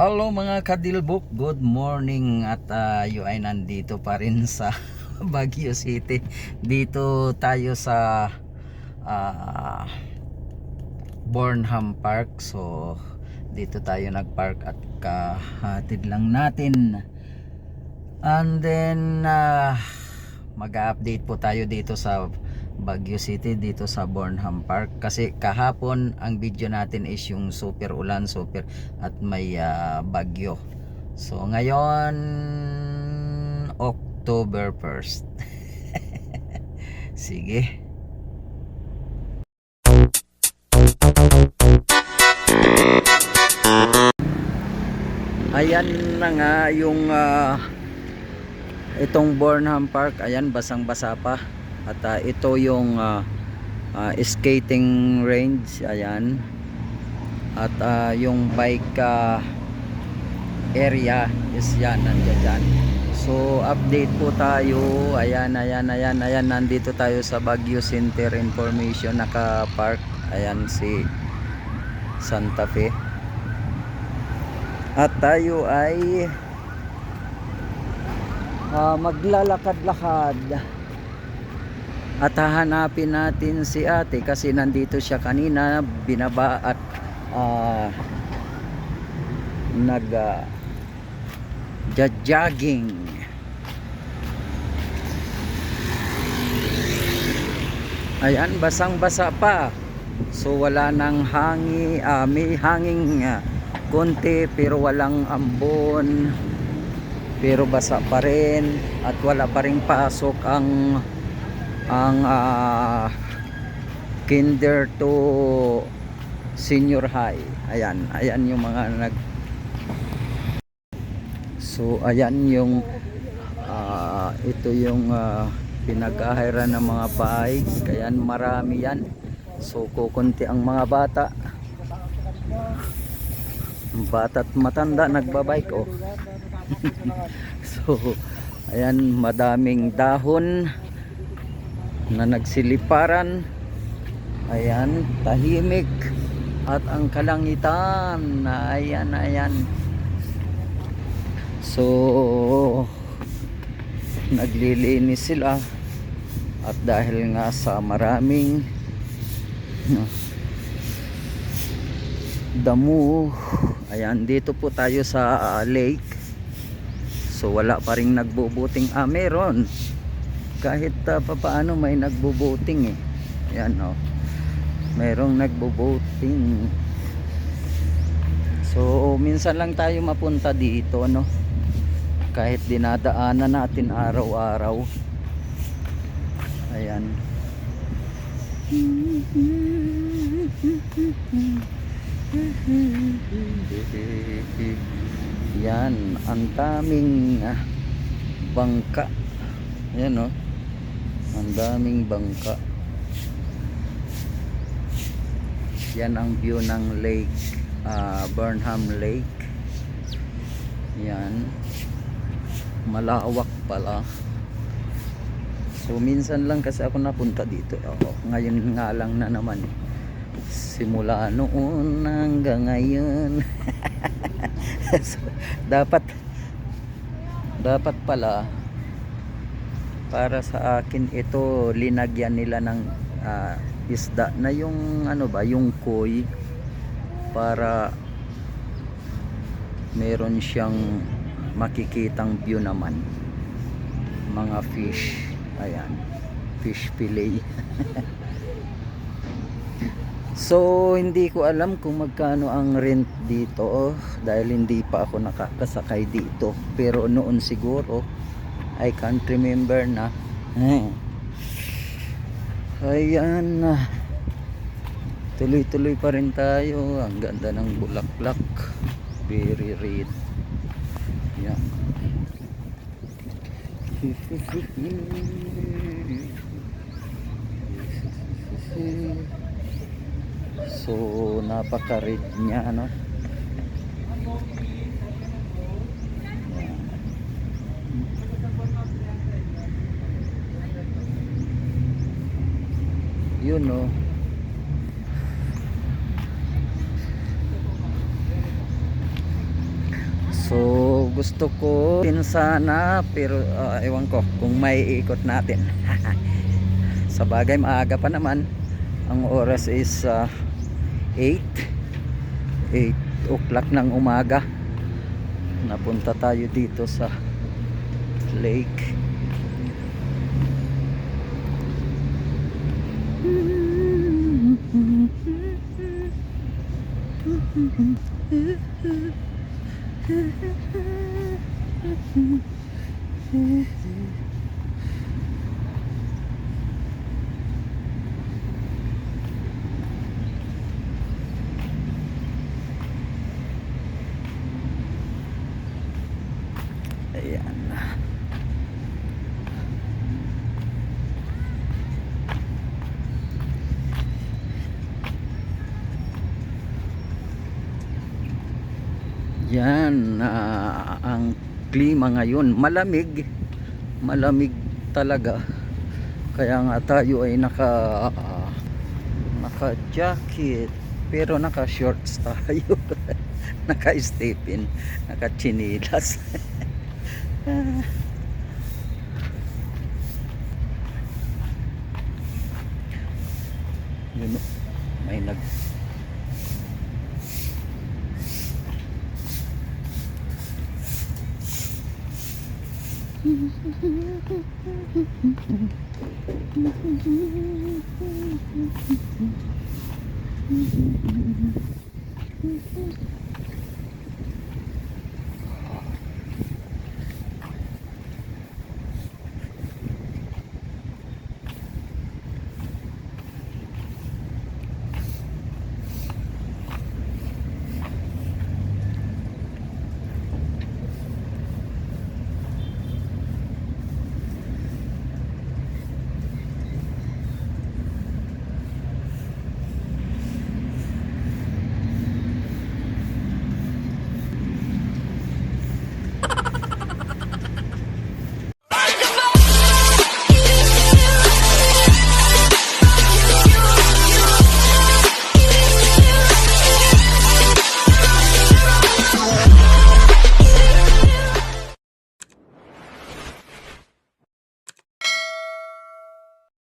Hello mga kadilbok, good morning at tayo ay nandito pa rin sa Baguio City. Dito tayo sa ah, Bornham Park. So dito tayo nagpark at kahatid lang natin. And then ah, mag-update po tayo dito sa Baguio City dito sa Bornham Park. Kasi kahapon ang video natin is yung super ulan super at may ah, bagyo. So ngayon October 1st sige. Ayan na nga yung ah, itong Bornham Park. Ayan basang basa pa at ah, ito yung ah, ah, skating range ayan. At ah, yung bike ah, area is yan nandiyan dyan. So update po tayo. Ayan ayan ayan ayan nandito tayo sa Baguio Center Information naka park ayan si Santa Fe. At tayo ay ah, maglalakad-lakad at hahanapin natin si ate kasi nandito siya kanina binaba at ah, nag ah, jogging ayan basang basa pa. So wala nang hangi ah, may hanging ah, konti pero walang ambon. Pero basa pa rin at wala pa rin pasok ang ang ah, kinder to senior high. Ayan ayan yung mga nag so ayan yung ah, ito yung uh, pinag-ahira ng mga bahay. Kaya marami yan. So kukunti ang mga bata. Bata at matanda nagbabike oh. So ayan madaming dahon na nagsiliparan. Ayan tahimik. At ang kalangitan ayan ayan. So naglilinis sila. At dahil nga sa maraming damo ayan dito po tayo sa ah, lake. So wala pa rin nagbubuting ah meron kahit uh, papaano may nagbubuting eh. Ayan oh. Merong nagbubuting so minsan lang tayo mapunta dito no? Kahit dinadaanan natin araw-araw. Ayan. Yan. Ang daming bangka. Yan oh ang daming bangka. Yan ang view ng lake ah, Burnham Lake. Yan. Malawak pala. So minsan lang kasi ako napunta dito. Ako ngayon nga lang na naman. Simula noon hanggang ngayon. So, dapat dapat pala para sa akin ito linagyan nila ng ah, isda na yung ano ba yung koi. Para meron siyang makikitang view naman. Mga fish. Ayan. Fish fillet. So hindi ko alam kung magkano ang rent dito oh, dahil hindi pa ako nakakasakay dito. Pero noon siguro I can't remember na. Eh. ayan na. Tuloy tuloy pa rin tayo. Ang ganda ng bulaklak. Very red. Yan so napaka red niya ano Yan. yun no So gusto ko din sana pero ah, ewan ko kung may ikot natin. Sa bagay maaga pa naman. Ang oras is ah, 8 8 o'clock ng umaga. Napunta tayo dito sa lake. Ayan. Yan ah, ang klima ngayon. Malamig. Malamig talaga. Kaya nga tayo ay naka ah, naka jacket pero naka shorts tayo. naka stepin, naka chinilas. Yun, may nag Mm-hmm.